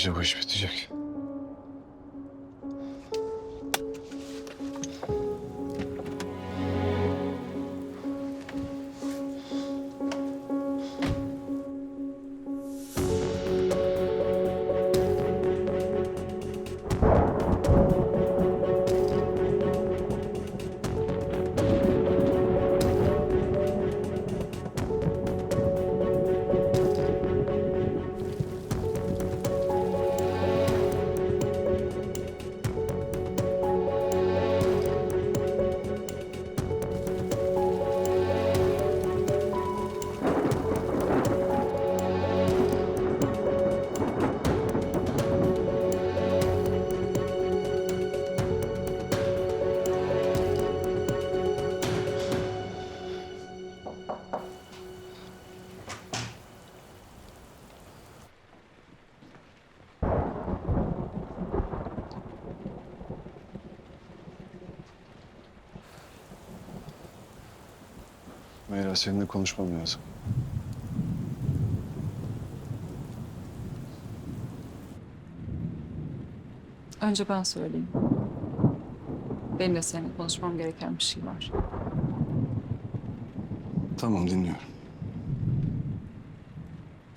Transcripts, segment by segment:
gece bu iş bitecek. Meyra seninle konuşmam lazım. Önce ben söyleyeyim. Benim de seninle konuşmam gereken bir şey var. Tamam dinliyorum.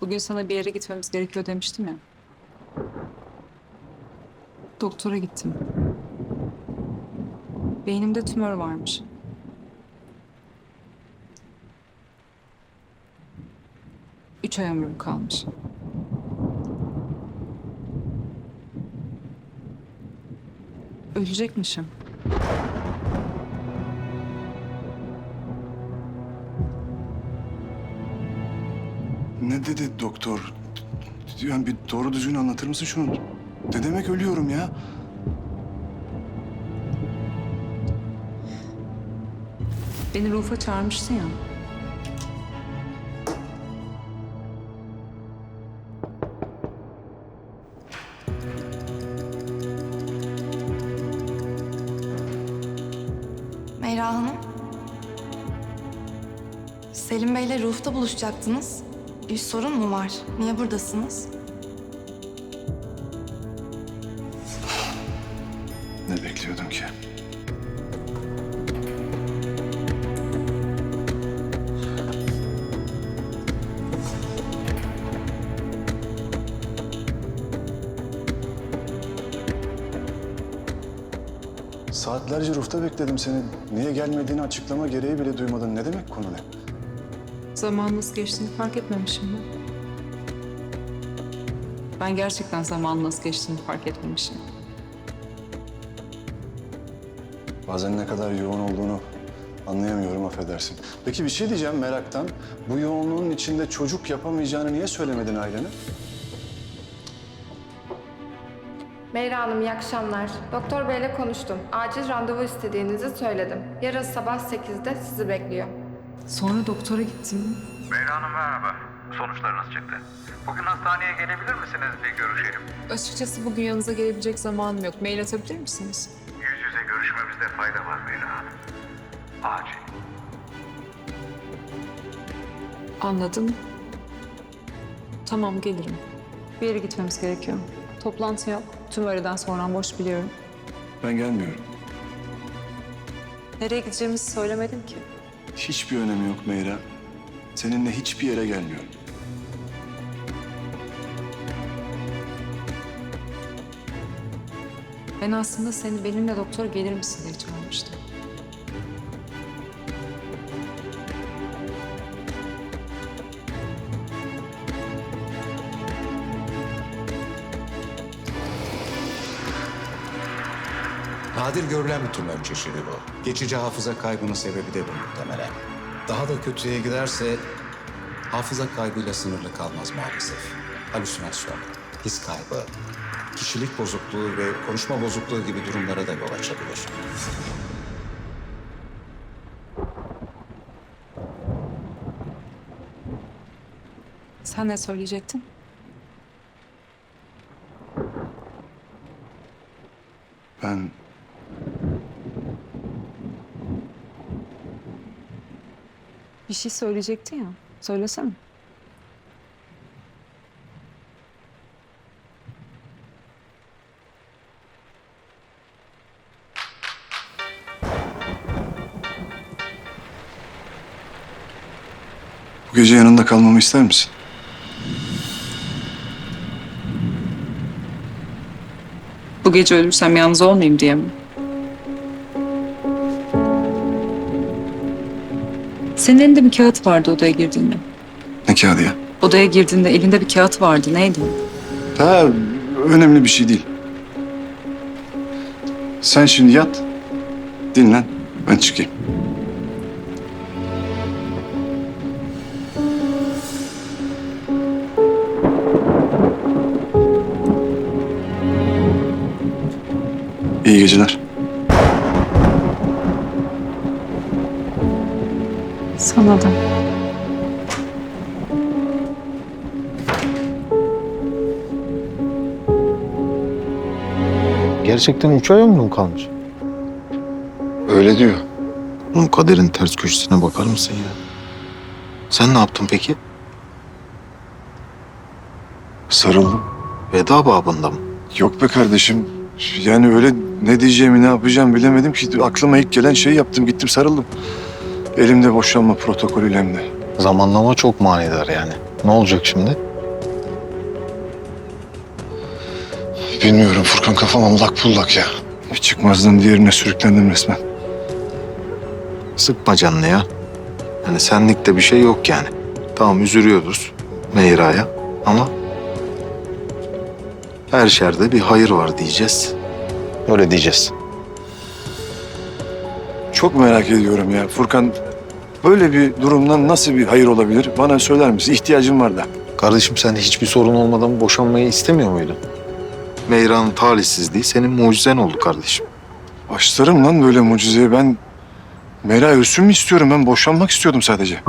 Bugün sana bir yere gitmemiz gerekiyor demiştim ya. Doktora gittim. Beynimde tümör varmış. Üç ay ömrüm kalmış. Ölecekmişim. Ne dedi doktor? Yani bir doğru düzgün anlatır mısın şunu? Ne demek ölüyorum ya? Beni Ruf'a çağırmıştın ya. Meyra Hanım. Selim Bey'le Ruf'ta buluşacaktınız. Bir sorun mu var? Niye buradasınız? Saatlerce rufta bekledim seni. Niye gelmediğini açıklama gereği bile duymadın. Ne demek konu ne? Zaman nasıl geçtiğini fark etmemişim ben. Ben gerçekten zaman nasıl geçtiğini fark etmemişim. Bazen ne kadar yoğun olduğunu anlayamıyorum affedersin. Peki bir şey diyeceğim meraktan. Bu yoğunluğun içinde çocuk yapamayacağını niye söylemedin ailene? Meyra Hanım iyi akşamlar. Doktor Bey'le konuştum. Acil randevu istediğinizi söyledim. Yarın sabah 8'de sizi bekliyor. Sonra doktora gittim. Meyra Hanım merhaba. Sonuçlarınız çıktı. Bugün hastaneye gelebilir misiniz bir görüşelim? Açıkçası bugün yanınıza gelebilecek zamanım yok. Mail atabilir misiniz? Yüz yüze görüşmemizde fayda var Meyra Hanım. Acil. Anladım. Tamam gelirim. Bir yere gitmemiz gerekiyor. Toplantı yok. Tüm öğleden sonra boş biliyorum. Ben gelmiyorum. Nereye gideceğimizi söylemedim ki. Hiçbir önemi yok Meyra. Seninle hiçbir yere gelmiyorum. Ben aslında seni benimle doktora gelir misin diye çağırmıştım. Nadir görülen bir tümör çeşidi bu. Geçici hafıza kaybının sebebi de bu muhtemelen. Daha da kötüye giderse hafıza kaybıyla sınırlı kalmaz maalesef. Halüsinasyon, his kaybı, kişilik bozukluğu ve konuşma bozukluğu gibi durumlara da yol açabilir. Sen ne söyleyecektin? şey söyleyecektin ya. Söylesene. Bu gece yanında kalmamı ister misin? Bu gece ölürsem yalnız olmayayım diye mi? Senin elinde bir kağıt vardı odaya girdiğinde. Ne kağıdı ya? Odaya girdiğinde elinde bir kağıt vardı. Neydi? Ha, önemli bir şey değil. Sen şimdi yat, dinlen, ben çıkayım. İyi geceler. Sana da. Gerçekten üç ay ömrüm kalmış. Öyle diyor. Bunun kaderin ters köşesine bakar mısın ya? Sen ne yaptın peki? Sarıldım. Veda babında mı? Yok be kardeşim. Yani öyle ne diyeceğimi ne yapacağımı bilemedim ki. Aklıma ilk gelen şeyi yaptım. Gittim sarıldım. Elimde boşanma protokolüyle hem de. Zamanlama çok manidar yani. Ne olacak şimdi? Bilmiyorum Furkan kafam allak pullak ya. Bir çıkmazdan diğerine sürüklendim resmen. Sıkma canını ya. Hani senlikte bir şey yok yani. Tamam üzülüyoruz Meyra'ya ama her şerde bir hayır var diyeceğiz. Öyle diyeceğiz. Çok merak ediyorum ya Furkan. Böyle bir durumdan nasıl bir hayır olabilir? Bana söyler misin? İhtiyacım var da. Kardeşim sen hiçbir sorun olmadan boşanmayı istemiyor muydun? Meyra'nın talihsizliği senin mucizen oldu kardeşim. Başlarım lan böyle mucizeye. Ben Mera ölsün mü istiyorum? Ben boşanmak istiyordum sadece.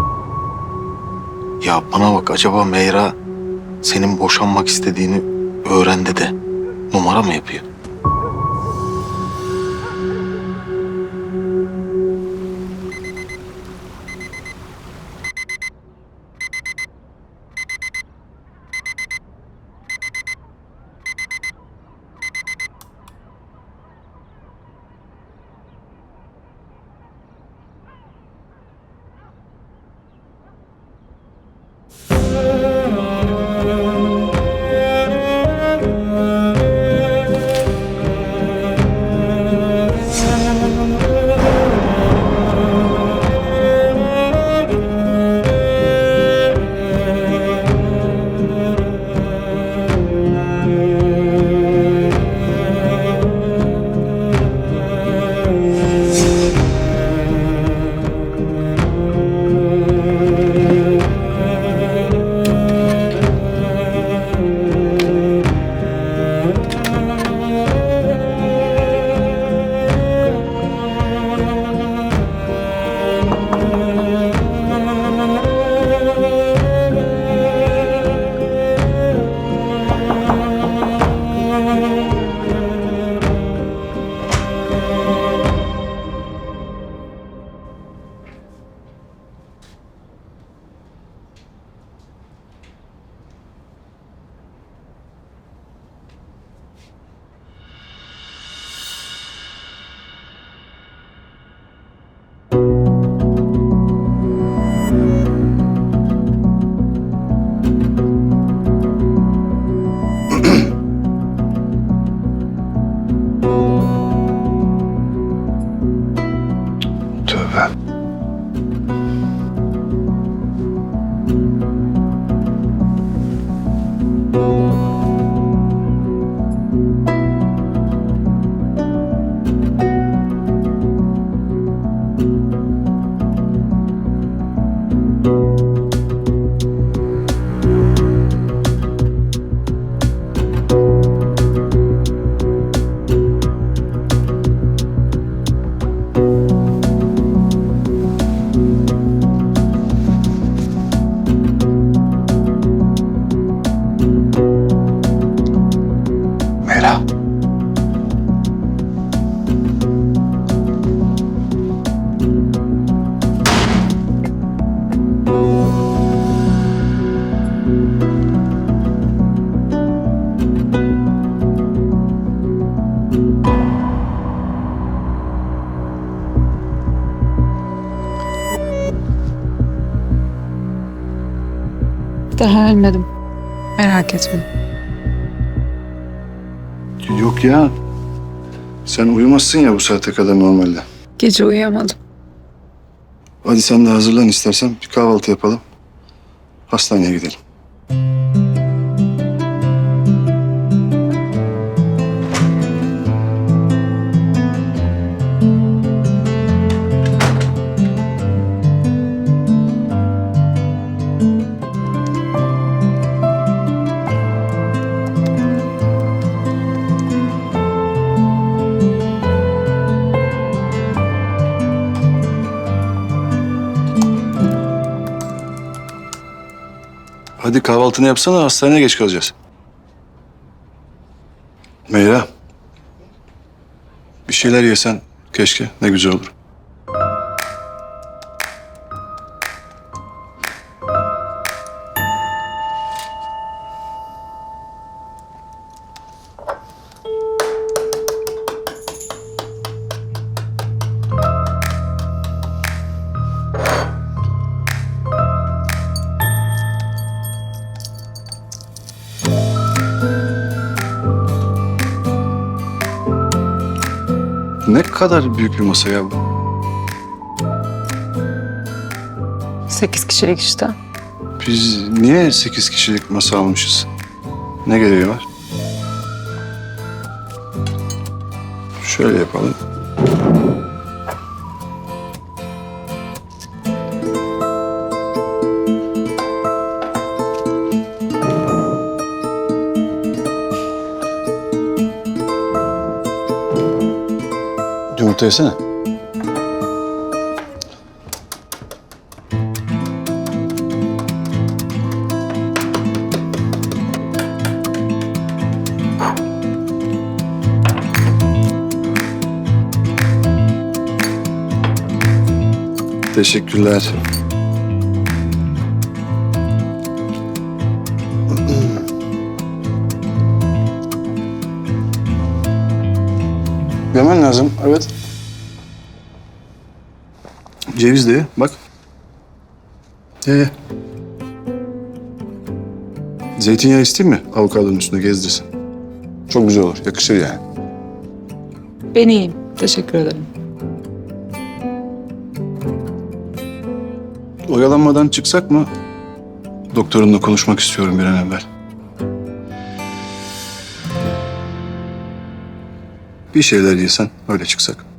Ya bana bak acaba Meyra senin boşanmak istediğini öğrendi de numara mı yapıyor? Daha ölmedim. Merak etme. Yok ya. Sen uyumazsın ya bu saate kadar normalde. Gece uyuyamadım. Hadi sen de hazırlan istersen bir kahvaltı yapalım. Hastaneye gidelim. Hadi kahvaltını yapsana hastaneye geç kalacağız. Meyra. Bir şeyler yesen keşke ne güzel olur. Kadar büyük bir masa ya bu. Sekiz kişilik işte. Biz niye sekiz kişilik masa almışız? Ne gereği var? Şöyle yapalım. Yesene. Teşekkürler. Yemen lazım, evet. Ceviz de ye, bak. Ye ye. Zeytinyağı isteyeyim mi? Avokadonun üstüne gezdirsin. Çok güzel olur, yakışır yani. Ben iyiyim. Teşekkür ederim. Oyalanmadan çıksak mı? Doktorunla konuşmak istiyorum bir an evvel. Bir şeyler yesen öyle çıksak.